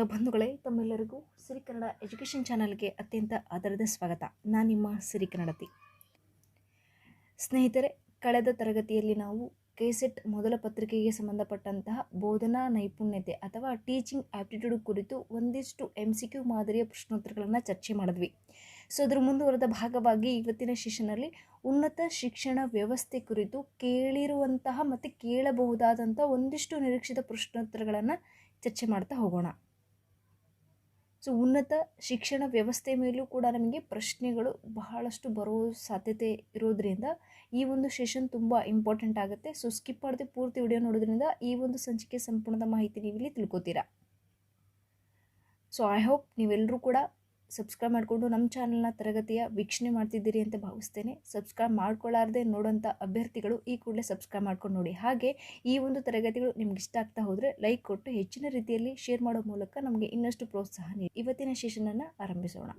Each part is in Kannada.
ಆತ್ಮೀಯ ಬಂಧುಗಳೇ, ತಮ್ಮೆಲ್ಲರಿಗೂ ಸಿರಿ ಕನ್ನಡ ಎಜುಕೇಷನ್ ಚಾನಲ್ಗೆ ಅತ್ಯಂತ ಆದರದ ಸ್ವಾಗತ. ನಾನು ನಿಮ್ಮ ಸಿರಿ ಕನ್ನಡತಿ. ಸ್ನೇಹಿತರೆ, ಕಳೆದ ತರಗತಿಯಲ್ಲಿ ನಾವು ಕೆಸೆಟ್ ಮೊದಲ ಪತ್ರಿಕೆಗೆ ಸಂಬಂಧಪಟ್ಟಂತಹ ಬೋಧನಾ ನೈಪುಣ್ಯತೆ ಅಥವಾ ಟೀಚಿಂಗ್ ಆ್ಯಪ್ಟಿಟ್ಯೂಡ್ ಕುರಿತು ಒಂದಿಷ್ಟು ಎಂ ಸಿ ಕ್ಯೂ ಮಾದರಿಯ ಪ್ರಶ್ನೋತ್ತರಗಳನ್ನು ಚರ್ಚೆ ಮಾಡಿದ್ವಿ. ಸೊ, ಅದರ ಮುಂದುವರೆದ ಭಾಗವಾಗಿ ಇವತ್ತಿನ ಸೆಷನಲ್ಲಿ ಉನ್ನತ ಶಿಕ್ಷಣ ವ್ಯವಸ್ಥೆ ಕುರಿತು ಕೇಳಿರುವಂತಹ ಮತ್ತು ಕೇಳಬಹುದಾದಂಥ ಒಂದಿಷ್ಟು ನಿರೀಕ್ಷಿತ ಪ್ರಶ್ನೋತ್ತರಗಳನ್ನು ಚರ್ಚೆ ಮಾಡ್ತಾ ಹೋಗೋಣ. ಸೊ ಉನ್ನತ ಶಿಕ್ಷಣ ವ್ಯವಸ್ಥೆ ಮೇಲೂ ಕೂಡ ನಮಗೆ ಪ್ರಶ್ನೆಗಳು ಬಹಳಷ್ಟು ಬರೋ ಸಾಧ್ಯತೆ ಇರೋದ್ರಿಂದ ಈ ಒಂದು ಸೆಷನ್ ತುಂಬ ಇಂಪಾರ್ಟೆಂಟ್ ಆಗುತ್ತೆ. ಸೊ ಸ್ಕಿಪ್ ಮಾಡದೆ ಪೂರ್ತಿ ವಿಡಿಯೋ ನೋಡೋದ್ರಿಂದ ಈ ಒಂದು ಸಂಚಿಕೆ ಸಂಪೂರ್ಣದ ಮಾಹಿತಿ ನೀವಿಲ್ಲಿ ತಿಳ್ಕೊತೀರಾ. ಸೊ ಐ ಹೋಪ್ ನೀವೆಲ್ಲರೂ ಕೂಡ ಸಬ್ಸ್ಕ್ರೈಬ್ ಮಾಡಿಕೊಂಡು ನಮ್ಮ ಚಾನಲ್ನ ತರಗತಿಯ ವೀಕ್ಷಣೆ ಮಾಡ್ತಿದ್ದೀರಿ ಅಂತ ಭಾವಿಸ್ತೇನೆ. ಸಬ್ಸ್ಕ್ರೈಬ್ ಮಾಡ್ಕೊಳ್ಳಾರ್ದೆ ನೋಡೋಂಥ ಅಭ್ಯರ್ಥಿಗಳು ಈ ಕೂಡಲೇ ಸಬ್ಸ್ಕ್ರೈಬ್ ಮಾಡ್ಕೊಂಡು ನೋಡಿ. ಹಾಗೆ ಈ ಒಂದು ತರಗತಿಗಳು ನಿಮ್ಗೆ ಇಷ್ಟ ಆಗ್ತಾ ಹೋದರೆ ಲೈಕ್ ಕೊಟ್ಟು ಹೆಚ್ಚಿನ ರೀತಿಯಲ್ಲಿ ಶೇರ್ ಮಾಡೋ ಮೂಲಕ ನಮಗೆ ಇನ್ನಷ್ಟು ಪ್ರೋತ್ಸಾಹ ನೀಡಿ. ಇವತ್ತಿನ ಸೆಷನನ್ನು ಆರಂಭಿಸೋಣ.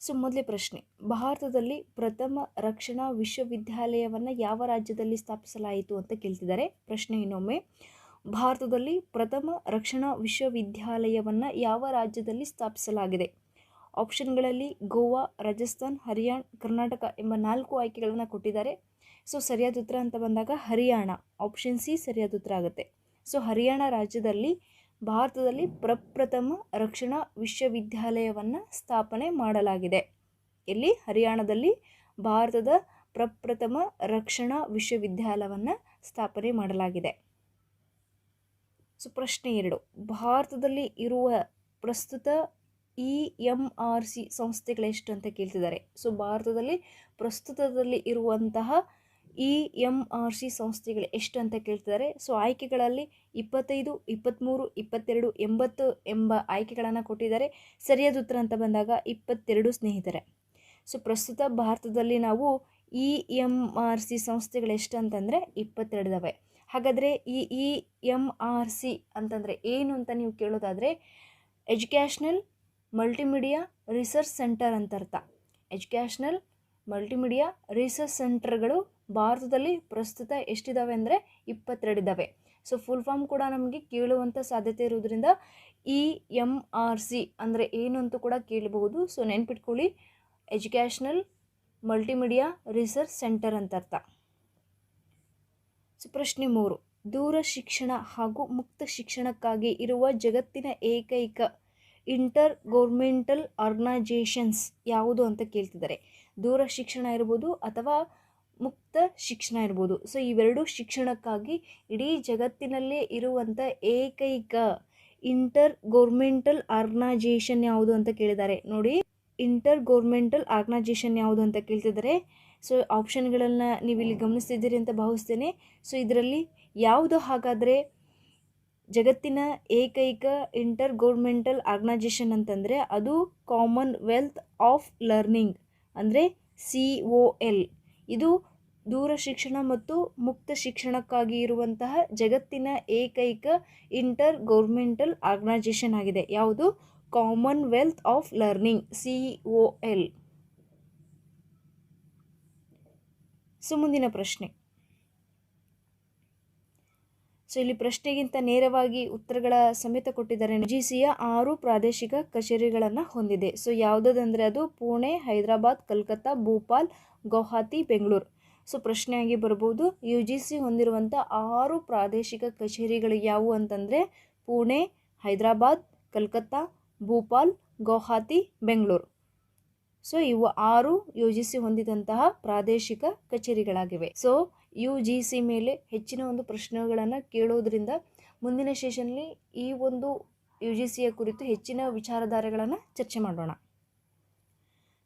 ಸೊ, ಮೊದಲೇ ಪ್ರಶ್ನೆ. ಭಾರತದಲ್ಲಿ ಪ್ರಥಮ ರಕ್ಷಣಾ ವಿಶ್ವವಿದ್ಯಾಲಯವನ್ನು ಯಾವ ರಾಜ್ಯದಲ್ಲಿ ಸ್ಥಾಪಿಸಲಾಯಿತು ಅಂತ ಕೇಳ್ತಿದ್ದಾರೆ. ಪ್ರಶ್ನೆ ಇನ್ನೊಮ್ಮೆ. ಭಾರತದಲ್ಲಿ ಪ್ರಥಮ ರಕ್ಷಣಾ ವಿಶ್ವವಿದ್ಯಾಲಯವನ್ನು ಯಾವ ರಾಜ್ಯದಲ್ಲಿ ಸ್ಥಾಪಿಸಲಾಗಿದೆ? ಆಪ್ಷನ್ಗಳಲ್ಲಿ ಗೋವಾ, ರಾಜಸ್ಥಾನ್, ಹರಿಯಾಣ, ಕರ್ನಾಟಕ ಎಂಬ ನಾಲ್ಕು ಆಯ್ಕೆಗಳನ್ನು ಕೊಟ್ಟಿದ್ದಾರೆ. ಸೊ, ಸರಿಯಾದ ಉತ್ತರ ಅಂತ ಬಂದಾಗ ಹರಿಯಾಣ. ಆಪ್ಷನ್ ಸಿ ಸರಿಯಾದ ಉತ್ತರ ಆಗುತ್ತೆ. ಸೊ, ಹರಿಯಾಣ ರಾಜ್ಯದಲ್ಲಿ ಭಾರತದಲ್ಲಿ ಪ್ರಪ್ರಥಮ ರಕ್ಷಣಾ ವಿಶ್ವವಿದ್ಯಾಲಯವನ್ನು ಸ್ಥಾಪನೆ ಮಾಡಲಾಗಿದೆ. ಎಲ್ಲಿ? ಹರಿಯಾಣದಲ್ಲಿ ಭಾರತದ ಪ್ರಪ್ರಥಮ ರಕ್ಷಣಾ ವಿಶ್ವವಿದ್ಯಾಲಯವನ್ನು ಸ್ಥಾಪನೆ ಮಾಡಲಾಗಿದೆ. ಸೊ ಪ್ರಶ್ನೆ ಎರಡು. ಭಾರತದಲ್ಲಿ ಇರುವ ಪ್ರಸ್ತುತ ಇ ಎಂ ಆರ್ ಸಿ ಸಂಸ್ಥೆಗಳೆಷ್ಟು ಅಂತ ಕೇಳ್ತಿದ್ದಾರೆ. ಸೊ, ಭಾರತದಲ್ಲಿ ಪ್ರಸ್ತುತದಲ್ಲಿ ಇರುವಂತಹ ಇ ಎಂ ಆರ್ ಸಿ ಸಂಸ್ಥೆಗಳು ಎಷ್ಟು ಅಂತ ಕೇಳ್ತಿದ್ದಾರೆ. ಸೊ, ಆಯ್ಕೆಗಳಲ್ಲಿ ಇಪ್ಪತ್ತೈದು ಇಪ್ಪತ್ತ್ಮೂರು ಇಪ್ಪತ್ತೆರಡು, ಎಂಬತ್ತು ಎಂಬ ಆಯ್ಕೆಗಳನ್ನು ಕೊಟ್ಟಿದ್ದಾರೆ. ಸರಿಯಾದ ಉತ್ತರ ಅಂತ ಬಂದಾಗ ಇಪ್ಪತ್ತೆರಡು ಸ್ನೇಹಿತರೆ. ಸೊ, ಪ್ರಸ್ತುತ ಭಾರತದಲ್ಲಿ ನಾವು ಇ ಎಂ ಆರ್ ಸಿ ಸಂಸ್ಥೆಗಳು ಎಷ್ಟು ಅಂತಂದರೆ ಇಪ್ಪತ್ತೆರಡಿದಾವೆ. ಹಾಗಾದರೆ ಈ ಇ ಎಂ ಆರ್ ಸಿ ಅಂತಂದರೆ ಏನು ಅಂತ ನೀವು ಕೇಳೋದಾದರೆ ಎಜುಕೇಷ್ನಲ್ ಮಲ್ಟಿಮೀಡಿಯಾ ರಿಸರ್ಚ್ ಸೆಂಟರ್ ಅಂತ ಅರ್ಥ. ಎಜುಕೇಷ್ನಲ್ ಮಲ್ಟಿಮೀಡಿಯಾ ರಿಸರ್ಚ್ ಸೆಂಟರ್ಗಳು ಭಾರತದಲ್ಲಿ ಪ್ರಸ್ತುತ ಎಷ್ಟಿದ್ದಾವೆ ಅಂದರೆ ಇಪ್ಪತ್ತೆರಡಿದ್ದಾವೆ ಸೊ ಫುಲ್ ಫಾರ್ಮ್ ಕೂಡ ನಮಗೆ ಕೇಳುವಂಥ ಸಾಧ್ಯತೆ ಇರೋದ್ರಿಂದ ಇ ಎಂ ಆರ್ ಸಿ ಅಂದರೆ ಏನು ಅಂತ ಕೂಡ ಕೇಳಬಹುದು. ಸೊ ನೆನ್ಪಿಟ್ಕೊಳ್ಳಿ, ಎಜುಕೇಷ್ನಲ್ ಮಲ್ಟಿಮೀಡಿಯಾ ರಿಸರ್ಚ್ ಸೆಂಟರ್ ಅಂತ ಅರ್ಥ. ಸೊ ಪ್ರಶ್ನೆ ಮೂರು. ದೂರ ಶಿಕ್ಷಣ ಹಾಗೂ ಮುಕ್ತ ಶಿಕ್ಷಣಕ್ಕಾಗಿ ಇರುವ ಜಗತ್ತಿನ ಏಕೈಕ ಇಂಟರ್ ಗೌರ್ಮೆಂಟಲ್ ಆರ್ಗನೈಜೇಷನ್ಸ್ ಯಾವುದು ಅಂತ ಕೇಳ್ತಿದ್ದಾರೆ. ದೂರ ಶಿಕ್ಷಣ ಇರ್ಬೋದು ಅಥವಾ ಮುಕ್ತ ಶಿಕ್ಷಣ ಇರ್ಬೋದು. ಸೊ, ಇವೆರಡೂ ಶಿಕ್ಷಣಕ್ಕಾಗಿ ಇಡೀ ಜಗತ್ತಿನಲ್ಲೇ ಇರುವಂಥ ಏಕೈಕ ಇಂಟರ್ ಗೌರ್ಮೆಂಟಲ್ ಆರ್ಗನೈಜೇಷನ್ ಯಾವುದು ಅಂತ ಕೇಳಿದ್ದಾರೆ. ನೋಡಿ ಇಂಟರ್ ಗೌರ್ಮೆಂಟಲ್ ಆರ್ಗನೈಜೇಷನ್ ಯಾವುದು ಅಂತ ಕೇಳ್ತಿದ್ದಾರೆ. ಸೊ ಆಪ್ಷನ್ಗಳನ್ನು ನೀವು ಇಲ್ಲಿ ಗಮನಿಸ್ತಿದ್ದೀರಿ ಅಂತ ಭಾವಿಸ್ತೇನೆ. ಸೊ ಇದರಲ್ಲಿ ಯಾವುದು ಹಾಗಾದರೆ ಜಗತ್ತಿನ ಏಕೈಕ ಇಂಟರ್ ಗೌರ್ಮೆಂಟಲ್ ಆರ್ಗನೈಜೇಷನ್ ಅಂತಂದರೆ ಅದು ಕಾಮನ್ ವೆಲ್ತ್ ಆಫ್ ಲರ್ನಿಂಗ್ ಅಂದರೆ ಸಿ ಒ ಎಲ್ ಇದು ದೂರ ಶಿಕ್ಷಣ ಮತ್ತು ಮುಕ್ತ ಶಿಕ್ಷಣಕ್ಕಾಗಿ ಇರುವಂತಹ ಜಗತ್ತಿನ ಏಕೈಕ ಇಂಟರ್ ಗೌರ್ಮೆಂಟಲ್ ಆರ್ಗನೈಜೇಷನ್ ಆಗಿದೆ. ಯಾವುದು? Commonwealth of Learning C O L so, ಮುಂದಿನ ಪ್ರಶ್ನೆ. ಸೊ, ಇಲ್ಲಿ ಪ್ರಶ್ನೆಗಿಂತ ನೇರವಾಗಿ ಉತ್ತರಗಳ ಸಮೇತ ಕೊಟ್ಟಿದ್ದಾರೆ. ಜಿ ಸಿಯ ಆರು ಪ್ರಾದೇಶಿಕ ಕಚೇರಿಗಳನ್ನು ಹೊಂದಿದೆ. ಸೊ ಯಾವುದಂದರೆ ಅದು ಪುಣೆ, ಹೈದರಾಬಾದ್, ಕಲ್ಕತ್ತಾ, ಭೋಪಾಲ್, ಗೌಹಾತಿ, ಬೆಂಗಳೂರು. ಸೊ, ಪ್ರಶ್ನೆಯಾಗಿ ಬರ್ಬೋದು. ಯು ಜಿ ಸಿ ಹೊಂದಿರುವಂಥ ಆರು ಪ್ರಾದೇಶಿಕ ಕಚೇರಿಗಳು ಯಾವುವು ಅಂತಂದರೆ ಪುಣೆ, ಹೈದರಾಬಾದ್, ಕಲ್ಕತ್ತಾ, ಭೋಪಾಲ್, ಗೌಹಾತಿ, ಬೆಂಗಳೂರು. ಸೊ ಇವು ಆರು ಯು ಜಿ ಸಿ ಹೊಂದಿದಂತಹ ಪ್ರಾದೇಶಿಕ ಕಚೇರಿಗಳಾಗಿವೆ. ಸೊ ಯು ಜಿ ಸಿ ಮೇಲೆ ಹೆಚ್ಚಿನ ಒಂದು ಪ್ರಶ್ನೆಗಳನ್ನು ಕೇಳೋದ್ರಿಂದ ಮುಂದಿನ ಸೆಷನ್ಲಿ ಈ ಒಂದು ಯು ಜಿ ಸಿಯ ಕುರಿತು ಹೆಚ್ಚಿನ ವಿಚಾರಧಾರೆಗಳನ್ನು ಚರ್ಚೆ ಮಾಡೋಣ.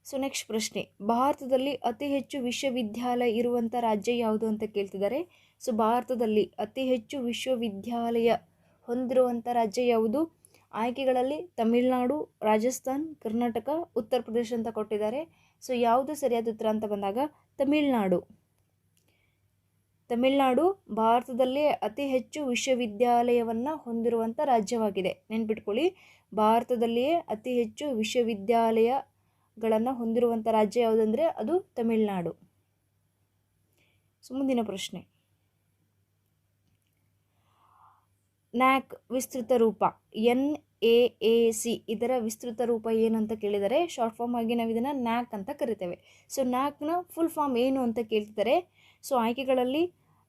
ಸೊ ನೆಕ್ಸ್ಟ್ ಪ್ರಶ್ನೆ. ಭಾರತದಲ್ಲಿ ಅತಿ ಹೆಚ್ಚು ವಿಶ್ವವಿದ್ಯಾಲಯ ಇರುವಂಥ ರಾಜ್ಯ ಯಾವುದು ಅಂತ ಕೇಳ್ತಿದ್ದಾರೆ. ಸೊ ಭಾರತದಲ್ಲಿ ಅತಿ ಹೆಚ್ಚು ವಿಶ್ವವಿದ್ಯಾಲಯ ಹೊಂದಿರುವಂಥ ರಾಜ್ಯ ಯಾವುದು? ಆಯ್ಕೆಗಳಲ್ಲಿ ತಮಿಳುನಾಡು, ರಾಜಸ್ಥಾನ್, ಕರ್ನಾಟಕ, ಉತ್ತರ ಪ್ರದೇಶ ಅಂತ ಕೊಟ್ಟಿದ್ದಾರೆ. ಸೊ ಯಾವುದು ಸರಿಯಾದ ಉತ್ತರ ಅಂತ ಬಂದಾಗ ತಮಿಳುನಾಡು. ತಮಿಳುನಾಡು ಭಾರತದಲ್ಲೇ ಅತಿ ಹೆಚ್ಚು ವಿಶ್ವವಿದ್ಯಾಲಯವನ್ನು ಹೊಂದಿರುವಂಥ ರಾಜ್ಯವಾಗಿದೆ. ನೆನ್ಪಿಟ್ಕೊಳ್ಳಿ, ಭಾರತದಲ್ಲಿಯೇ ಅತಿ ಹೆಚ್ಚು ವಿಶ್ವವಿದ್ಯಾಲಯಗಳನ್ನು ಹೊಂದಿರುವಂಥ ರಾಜ್ಯ ಯಾವುದಂದರೆ ಅದು ತಮಿಳುನಾಡು. ಸೊ ಮುಂದಿನ ಪ್ರಶ್ನೆ. ನ್ಯಾಕ್ ವಿಸ್ತೃತ ರೂಪ. ಎನ್ ಎ ಎ, ಸಿ ಇದರ ವಿಸ್ತೃತ ರೂಪ ಏನಂತ ಕೇಳಿದರೆ ಶಾರ್ಟ್ ಫಾರ್ಮ್ ಆಗಿ ನಾವು ಇದನ್ನು ನ್ಯಾಕ್ ಅಂತ ಕರಿತೇವೆ. ಸೊ ನ್ಯಾಕ್ನ ಫುಲ್ ಫಾರ್ಮ್ ಏನು ಅಂತ ಕೇಳ್ತಿದ್ದಾರೆ? So ಆಯ್ಕೆಗಳಲ್ಲಿ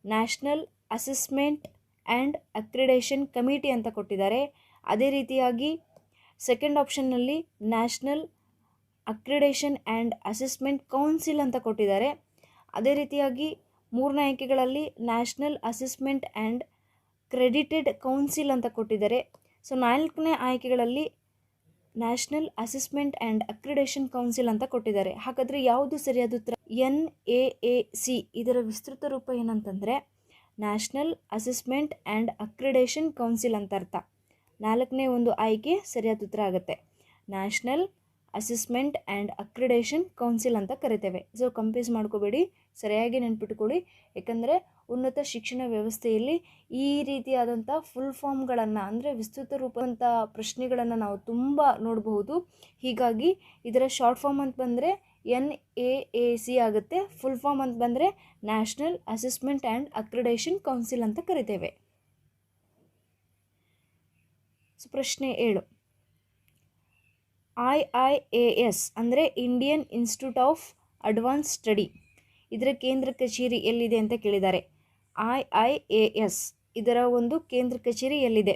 National Assessment and Accreditation Committee ಅಂತ ಕೊಟ್ಟಿದ್ದಾರೆ. ಅದೇ ರೀತಿಯಾಗಿ second ಆಪ್ಷನ್ನಲ್ಲಿ National Accreditation and Assessment Council ಅಂತ ಕೊಟ್ಟಿದ್ದಾರೆ. ಅದೇ ರೀತಿಯಾಗಿ ಮೂರನೇ ಆಯ್ಕೆಗಳಲ್ಲಿ National Assessment and Credited Council ಅಂತ ಕೊಟ್ಟಿದ್ದಾರೆ. ಸೊ ನಾಲ್ಕನೇ ಆಯ್ಕೆಗಳಲ್ಲಿ National Assessment and Accreditation Council ಅಂತ ಕೊಟ್ಟಿದ್ದಾರೆ. ಹಾಗಾದರೆ ಯಾವುದು ಸರಿಯಾದ ಉತ್ತರ? ಎನ್ ಎ ಎ ಸಿ ಇದರ ವಿಸ್ತೃತ ರೂಪ ಏನಂತಂದರೆ National Assessment and Accreditation Council ಅಂತ ಅರ್ಥ. ನಾಲ್ಕನೇ ಒಂದು ಆಯ್ಕೆ ಸರಿಯಾದ ಉತ್ತರ ಆಗುತ್ತೆ. National Assessment and Accreditation Council ಅಂತ ಕರಿತೇವೆ. ಸೊ ಕಂಪ್ಲೀಸ್ ಮಾಡ್ಕೋಬೇಡಿ, ಸರಿಯಾಗಿ ನೆನ್ಪಿಟ್ಕೊಳ್ಳಿ. ಯಾಕಂದರೆ ಉನ್ನತ ಶಿಕ್ಷಣ ವ್ಯವಸ್ಥೆಯಲ್ಲಿ ಈ ರೀತಿಯಾದಂಥ ಫುಲ್ ಫಾರ್ಮ್ಗಳನ್ನು ಅಂದರೆ ವಿಸ್ತೃತ ರೂಪದಂಥ ಪ್ರಶ್ನೆಗಳನ್ನು ನಾವು ತುಂಬ ನೋಡಬಹುದು. ಹೀಗಾಗಿ ಇದರ ಶಾರ್ಟ್ ಫಾರ್ಮ್ ಅಂತ ಬಂದರೆ ಎನ್ ಎ ಎ ಸಿ ಆಗುತ್ತೆ. ಫುಲ್ ಫಾರ್ಮ್ ಅಂತ ಬಂದರೆ National Assessment and Accreditation Council ಅಂತ ಕರಿತೇವೆ. ಸೊ ಪ್ರಶ್ನೆ ಏಳು. ಐ ಐ ಎ ಎಸ್ ಅಂದರೆ Indian Institute of Advance Study ಇದರ ಕೇಂದ್ರ ಕಚೇರಿ ಎಲ್ಲಿದೆ ಅಂತ ಕೇಳಿದ್ದಾರೆ. ಐ ಐ ಎ ಎಸ್ ಇದರ ಒಂದು ಕೇಂದ್ರ ಕಚೇರಿ ಎಲ್ಲಿದೆ?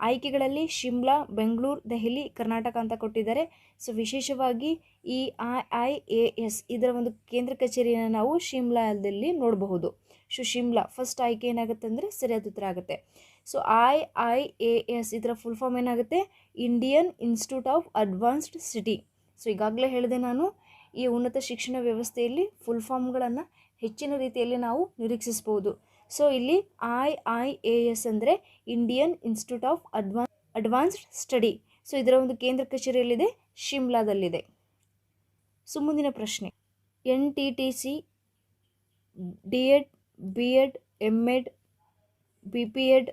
ಆಯ್ಕೆಗಳಲ್ಲಿ ಶಿಮ್ಲಾ, ಬೆಂಗಳೂರು, ದೆಹಲಿ, ಕರ್ನಾಟಕ ಅಂತ ಕೊಟ್ಟಿದ್ದಾರೆ. ಸೊ, ವಿಶೇಷವಾಗಿ ಈ ಐ ಐ ಎ ಎಸ್ ಇದರ ಒಂದು ಕೇಂದ್ರ ಕಚೇರಿಯನ್ನು ನಾವು ಶಿಮ್ಲಾದಲ್ಲಿ ನೋಡಬಹುದು. ಸೊ, ಶಿಮ್ಲಾ ಫಸ್ಟ್ ಆಯ್ಕೆ ಏನಾಗುತ್ತೆ ಅಂದರೆ ಸರಿಯಾದ ಉತ್ತರ ಆಗುತ್ತೆ. So, I I A S ಇದರ ಫುಲ್ ಫಾರ್ಮ್ ಏನಾಗುತ್ತೆ? Indian Institute of Advanced City so, ಈಗಾಗಲೇ ಹೇಳಿದೆ ನಾನು ಈ ಉನ್ನತ ಶಿಕ್ಷಣ ವ್ಯವಸ್ಥೆಯಲ್ಲಿ ಫುಲ್ ಫಾರ್ಮ್ಗಳನ್ನು ಹೆಚ್ಚಿನ ರೀತಿಯಲ್ಲಿ ನಾವು ನಿರೀಕ್ಷಿಸ್ಬೋದು. ಸೊ ಇಲ್ಲಿ ಐ ಐ ಎ ಎಸ್ ಅಂದರೆ Indian Institute of advance Advanced Study so ಇದರ ಒಂದು ಕೇಂದ್ರ ಕಚೇರಿಯಲ್ಲಿದೆ, ಶಿಮ್ಲಾದಲ್ಲಿದೆ. ಸೊ ಮುಂದಿನ ಪ್ರಶ್ನೆ. N T T C D Ed B Ed M Ed B P Ed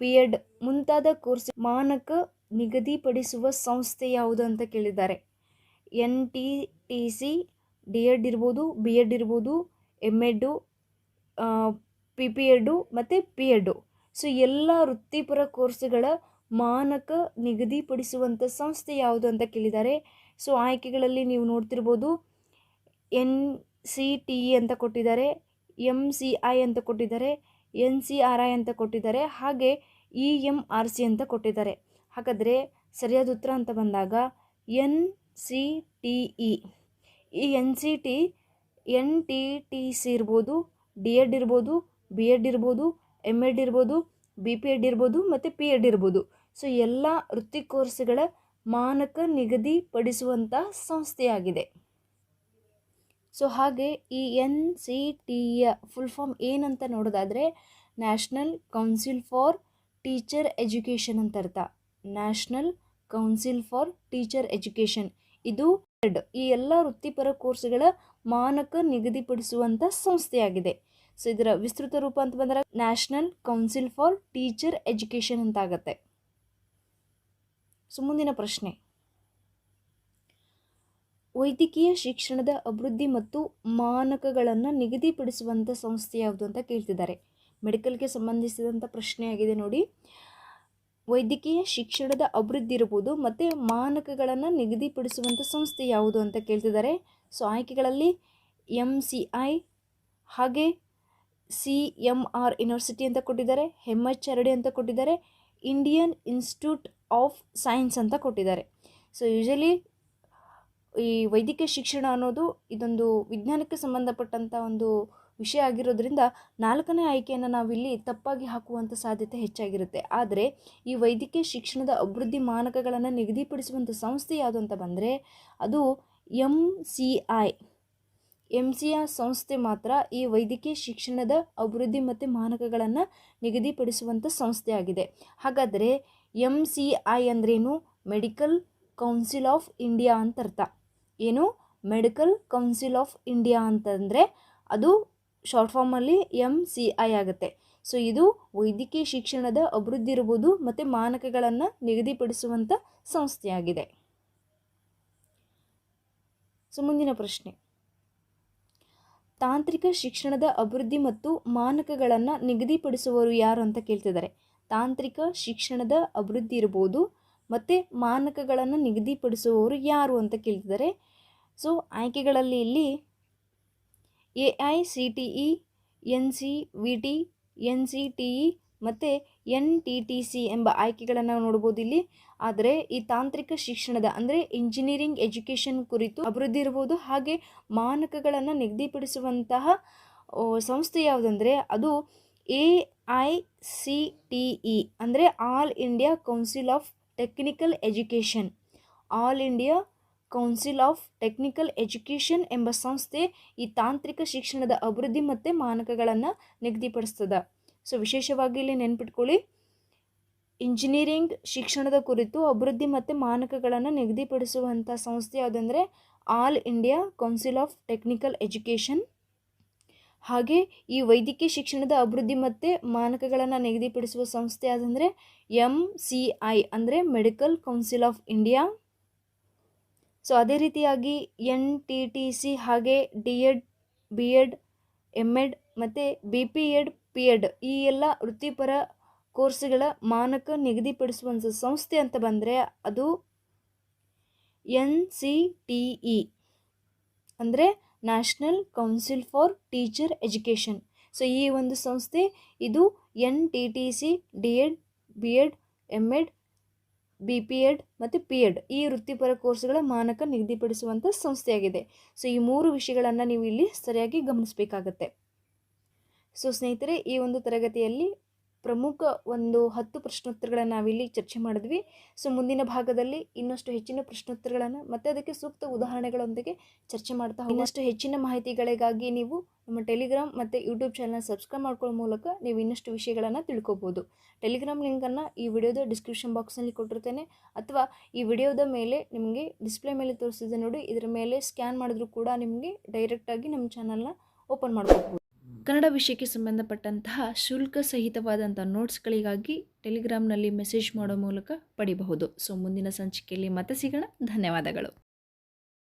P Ed ಮುಂತಾದ ಕೋರ್ಸ್ ಮಾನಕ ನಿಗದಿಪಡಿಸುವ ಸಂಸ್ಥೆ ಯಾವುದು ಅಂತ ಕೇಳಿದ್ದಾರೆ. N T T C D Ed ಇರ್ಬೋದು, ಬಿ ಎಡ್ ಇರ್ಬೋದು, M Ed P P Ed ಮತ್ತು ಪಿ ಎಡ್ಡು ಸೊ, ಎಲ್ಲ ವೃತ್ತಿಪರ ಕೋರ್ಸ್ಗಳ ಮಾನಕ ನಿಗದಿಪಡಿಸುವಂಥ ಸಂಸ್ಥೆ ಯಾವುದು ಅಂತ ಕೇಳಿದ್ದಾರೆ. ಸೊ, ಆಯ್ಕೆಗಳಲ್ಲಿ ನೀವು ನೋಡ್ತಿರ್ಬೋದು, ಎನ್ ಸಿ ಟಿ ಇ ಅಂತ ಕೊಟ್ಟಿದ್ದಾರೆ ಎಂ ಸಿ ಐ ಅಂತ ಕೊಟ್ಟಿದ್ದಾರೆ, ಎನ್ ಸಿ ಆರ್ ಐ ಅಂತ ಕೊಟ್ಟಿದ್ದಾರೆ, ಹಾಗೆ ಇ ಎಂ ಆರ್ ಸಿ ಅಂತ ಕೊಟ್ಟಿದ್ದಾರೆ. ಹಾಗಾದರೆ ಸರಿಯಾದ ಉತ್ತರ ಅಂತ ಬಂದಾಗ ಎನ್ ಸಿ ಟಿ ಇ. ಈ N C T N T T C ಇರ್ಬೋದು, ಡಿ ಎಡ್ ಇರ್ಬೋದು, ಬಿ ಎಡ್ ಇರ್ಬೋದು, ಎಂ ಎಡ್ ಇರ್ಬೋದು, ಬಿ ಪಿ ಎಡ್ ಇರ್ಬೋದು ಮತ್ತು ಪಿ ಎಡ್ ಇರ್ಬೋದು. ಸೊ, ಎಲ್ಲ ವೃತ್ತಿ ಕೋರ್ಸ್ಗಳ ಮಾನಕ ನಿಗದಿಪಡಿಸುವಂಥ ಸಂಸ್ಥೆಯಾಗಿದೆ. ಸೊ, ಹಾಗೆ ಈ ಎನ್ ಸಿ ಟಿಯ ಫುಲ್ ಫಾರ್ಮ್ ಏನಂತ ನೋಡೋದಾದರೆ National Council for Teacher Education ಅಂತ ಅರ್ಥ National Council for Teacher Education ಇದು ಈ ಎಲ್ಲ ವೃತ್ತಿಪರ ಕೋರ್ಸ್ಗಳ ಮಾನಕ ನಿಗದಿಪಡಿಸುವಂಥ ಸಂಸ್ಥೆಯಾಗಿದೆ. ಸೊ ಇದರ ವಿಸ್ತೃತ ರೂಪ ಅಂತ ಬಂದರೆ National Council for Teacher Education ಅಂತ ಆಗತ್ತೆ ಸೊ ಮುಂದಿನ ಪ್ರಶ್ನೆ. ವೈದ್ಯಕೀಯ ಶಿಕ್ಷಣದ ಅಭಿವೃದ್ಧಿ ಮತ್ತು ಮಾನಕಗಳನ್ನು ನಿಗದಿಪಡಿಸುವಂಥ ಸಂಸ್ಥೆ ಯಾವುದು ಅಂತ ಕೇಳ್ತಿದ್ದಾರೆ. ಮೆಡಿಕಲ್ಗೆ ಸಂಬಂಧಿಸಿದಂಥ ಪ್ರಶ್ನೆಯಾಗಿದೆ ನೋಡಿ. ವೈದ್ಯಕೀಯ ಶಿಕ್ಷಣದ ಅಭಿವೃದ್ಧಿ ಇರ್ಬೋದು ಮತ್ತು ಮಾನಕಗಳನ್ನು ನಿಗದಿಪಡಿಸುವಂಥ ಸಂಸ್ಥೆ ಯಾವುದು ಅಂತ ಕೇಳ್ತಿದ್ದಾರೆ ಸೊ ಆಯ್ಕೆಗಳಲ್ಲಿ ಎಂ ಸಿ ಐ ಹಾಗೆ ಸಿ ಎಂ ಆರ್ ಯೂನಿವರ್ಸಿಟಿ ಅಂತ ಕೊಟ್ಟಿದ್ದಾರೆ ಎಚ್ ಆರ್ ಅಂತ ಕೊಟ್ಟಿದ್ದಾರೆ ಇಂಡಿಯನ್ ಇನ್ಸ್ಟಿಟ್ಯೂಟ್ ಆಫ್ ಸೈನ್ಸ್ ಅಂತ ಕೊಟ್ಟಿದ್ದಾರೆ. ಸೊ ಯೂಶಲಿ ಈ ವೈದ್ಯಕೀಯ ಶಿಕ್ಷಣ ಅನ್ನೋದು ಇದೊಂದು ವಿಜ್ಞಾನಕ್ಕೆ ಸಂಬಂಧಪಟ್ಟಂಥ ಒಂದು ವಿಷಯ ಆಗಿರೋದ್ರಿಂದ ನಾಲ್ಕನೇ ಆಯ್ಕೆಯನ್ನು ನಾವಿಲ್ಲಿ ತಪ್ಪಾಗಿ ಹಾಕುವಂಥ ಸಾಧ್ಯತೆ ಹೆಚ್ಚಾಗಿರುತ್ತೆ. ಆದರೆ ಈ ವೈದ್ಯಕೀಯ ಶಿಕ್ಷಣದ ಅಭಿವೃದ್ಧಿ ಮಾನಕಗಳನ್ನು ನಿಗದಿಪಡಿಸುವಂಥ ಸಂಸ್ಥೆ ಯಾವುದು ಅಂತ ಬಂದರೆ ಅದು M C I. M C ಆ ಸಂಸ್ಥೆ ಮಾತ್ರ ಈ ವೈದ್ಯಕೀಯ ಶಿಕ್ಷಣದ ಅಭಿವೃದ್ಧಿ ಮತ್ತು ಮಾನಕಗಳನ್ನು ನಿಗದಿಪಡಿಸುವಂಥ ಸಂಸ್ಥೆಯಾಗಿದೆ ಹಾಗಾದರೆ ಎಂ ಸಿ ಐ ಅಂದ್ರೇನು? ಮೆಡಿಕಲ್ ಕೌನ್ಸಿಲ್ ಆಫ್ ಇಂಡಿಯಾ ಅಂತ ಅರ್ಥ ಏನು? ಮೆಡಿಕಲ್ ಕೌನ್ಸಿಲ್ ಆಫ್ ಇಂಡಿಯಾ ಅಂತಂದರೆ ಅದು ಶಾರ್ಟ್ ಫಾರ್ಮಲ್ಲಿ ಎಂ ಸಿ ಐ ಆಗುತ್ತೆ. ಸೊ, ಇದು ವೈದ್ಯಕೀಯ ಶಿಕ್ಷಣದ ಅಭಿವೃದ್ಧಿ ಇರ್ಬೋದು ಮತ್ತು ಮಾನಕಗಳನ್ನು ನಿಗದಿಪಡಿಸುವಂಥ ಸಂಸ್ಥೆಯಾಗಿದೆ. ಸೊ, ಮುಂದಿನ ಪ್ರಶ್ನೆ. ತಾಂತ್ರಿಕ ಶಿಕ್ಷಣದ ಅಭಿವೃದ್ಧಿ ಮತ್ತು ಮಾನಕಗಳನ್ನು ನಿಗದಿಪಡಿಸುವವರು ಯಾರು ಅಂತ ಕೇಳ್ತಿದ್ದಾರೆ. ತಾಂತ್ರಿಕ ಶಿಕ್ಷಣದ ಅಭಿವೃದ್ಧಿ ಇರ್ಬೋದು ಮತ್ತು ಮಾನಕಗಳನ್ನು ನಿಗದಿಪಡಿಸುವವರು ಯಾರು ಅಂತ ಕೇಳ್ತಿದ್ದಾರೆ. ಸೊ, ಆಯ್ಕೆಗಳಲ್ಲಿ ಇಲ್ಲಿ A I C T E, N C V T, N C T E ಮತ್ತು ಎನ್ ಟಿ ಟಿ ಸಿ ಎಂಬ ಆಯ್ಕೆಗಳನ್ನು ನೋಡ್ಬೋದು ಇಲ್ಲಿ. ಆದರೆ ಈ ತಾಂತ್ರಿಕ ಶಿಕ್ಷಣದ ಅಂದರೆ ಇಂಜಿನಿಯರಿಂಗ್ ಎಜುಕೇಷನ್ ಕುರಿತು ಅಭಿವೃದ್ಧಿ ಇರ್ಬೋದು, ಹಾಗೆ ಮಾನಕಗಳನ್ನು ನಿಗದಿಪಡಿಸುವಂತಹ ಸಂಸ್ಥೆ ಯಾವುದಂದರೆ ಅದು A I C T E ಅಂದರೆ All India Council of Technical Education All India Council of Technical Education ಎಂಬ ಸಂಸ್ಥೆ ಈ ತಾಂತ್ರಿಕ ಶಿಕ್ಷಣದ ಅಭಿವೃದ್ಧಿ ಮತ್ತು ಮಾನಕಗಳನ್ನು ನಿಗದಿಪಡಿಸ್ತದ. ಸೊ ವಿಶೇಷವಾಗಿ ಇಲ್ಲಿ ನೆನ್ಪಿಟ್ಕೊಳ್ಳಿ. ಇಂಜಿನಿಯರಿಂಗ್ ಶಿಕ್ಷಣದ ಕುರಿತು ಅಭಿವೃದ್ಧಿ ಮತ್ತು ಮಾನಕಗಳನ್ನು ನಿಗದಿಪಡಿಸುವಂಥ ಸಂಸ್ಥೆ ಯಾವುದಂದರೆ All India Council of Technical Education ಹಾಗೆ ಈ ವೈದ್ಯಕೀಯ ಶಿಕ್ಷಣದ ಅಭಿವೃದ್ಧಿ ಮತ್ತು ಮಾನಕಗಳನ್ನು ನಿಗದಿಪಡಿಸುವ ಸಂಸ್ಥೆ ಯಾವುದಂದರೆ ಎಂ ಸಿ ಐ ಅಂದರೆ Medical Council of India so ಅದೇ ರೀತಿಯಾಗಿ ಎನ್ ಟಿ ಟಿ ಸಿ ಹಾಗೆ D Ed B Ed M Ed ಮತ್ತು B P Ed P Ed ಈ ಎಲ್ಲ ವೃತ್ತಿಪರ ಕೋರ್ಸ್ಗಳ ಮಾನಕ ನಿಗದಿಪಡಿಸುವಂಥ ಸಂಸ್ಥೆ ಅಂತ ಬಂದರೆ ಅದು ಎನ್ ಸಿ ಟಿ ಇ ಅಂದರೆ national council for teacher education so ಈ ಒಂದು ಸಂಸ್ಥೆ ಇದು N T T C D Ed B Ed M Ed B P Ed ಮತ್ತು ಪಿ ಎಡ್ ಈ ವೃತ್ತಿಪರ ಕೋರ್ಸ್ಗಳ ಮಾನಕ ನಿಗದಿಪಡಿಸುವಂಥ ಸಂಸ್ಥೆಯಾಗಿದೆ. ಸೊ ಈ ಮೂರು ವಿಷಯಗಳನ್ನು ನೀವು ಇಲ್ಲಿ ಸರಿಯಾಗಿ ಗಮನಿಸಬೇಕಾಗತ್ತೆ. ಸೊ ಸ್ನೇಹಿತರೆ, ಈ ಒಂದು ತರಗತಿಯಲ್ಲಿ ಪ್ರಮುಖ ಒಂದು ಹತ್ತು ಪ್ರಶ್ನೋತ್ತರಗಳನ್ನು ನಾವಿಲ್ಲಿ ಚರ್ಚೆ ಮಾಡಿದ್ವಿ. ಸೊ ಮುಂದಿನ ಭಾಗದಲ್ಲಿ ಇನ್ನಷ್ಟು ಹೆಚ್ಚಿನ ಪ್ರಶ್ನೋತ್ತರಗಳನ್ನು ಮತ್ತು ಅದಕ್ಕೆ ಸೂಕ್ತ ಉದಾಹರಣೆಗಳೊಂದಿಗೆ ಚರ್ಚೆ ಮಾಡ್ತಾ ಇನ್ನಷ್ಟು ಹೆಚ್ಚಿನ ಮಾಹಿತಿಗಳಿಗಾಗಿ ನೀವು ನಮ್ಮ ಟೆಲಿಗ್ರಾಮ್ ಮತ್ತು ಯೂಟ್ಯೂಬ್ ಚಾನಲ್ ಸಬ್ಸ್ಕ್ರೈಬ್ ಮಾಡ್ಕೊಳ್ಳೋ ಮೂಲಕ ನೀವು ಇನ್ನಷ್ಟು ವಿಷಯಗಳನ್ನು ತಿಳ್ಕೊಬೋದು. ಟೆಲಿಗ್ರಾಮ್ ಲಿಂಕನ್ನು ಈ ವಿಡಿಯೋದ ಡಿಸ್ಕ್ರಿಪ್ಷನ್ ಬಾಕ್ಸ್ನಲ್ಲಿ ಕೊಟ್ಟಿರ್ತೇನೆ. ಅಥವಾ ಈ ವಿಡಿಯೋದ ಮೇಲೆ ನಿಮಗೆ ಡಿಸ್ಪ್ಲೇ ಮೇಲೆ ತೋರಿಸಿದೆ ನೋಡಿ, ಇದರ ಮೇಲೆ ಸ್ಕ್ಯಾನ್ ಮಾಡಿದ್ರೂ ಕೂಡ ನಿಮಗೆ ಡೈರೆಕ್ಟಾಗಿ ನಮ್ಮ ಚಾನಲ್ನ ಓಪನ್ ಮಾಡ್ಕೋಬಹುದು ಕನ್ನಡ ವಿಷಯಕ್ಕೆ ಸಂಬಂಧಪಟ್ಟಂತಹ ಶುಲ್ಕ ಸಹಿತವಾದಂಥ ನೋಟ್ಸ್ಗಳಿಗಾಗಿ ಟೆಲಿಗ್ರಾಮ್ನಲ್ಲಿ ಮೆಸೇಜ್ ಮಾಡೋ ಮೂಲಕ ಪಡಿಬಹುದು. ಸೊ ಮುಂದಿನ ಸಂಚಿಕೆಯಲ್ಲಿ ಮತ್ತೆ ಸಿಗೋಣ. ಧನ್ಯವಾದಗಳು.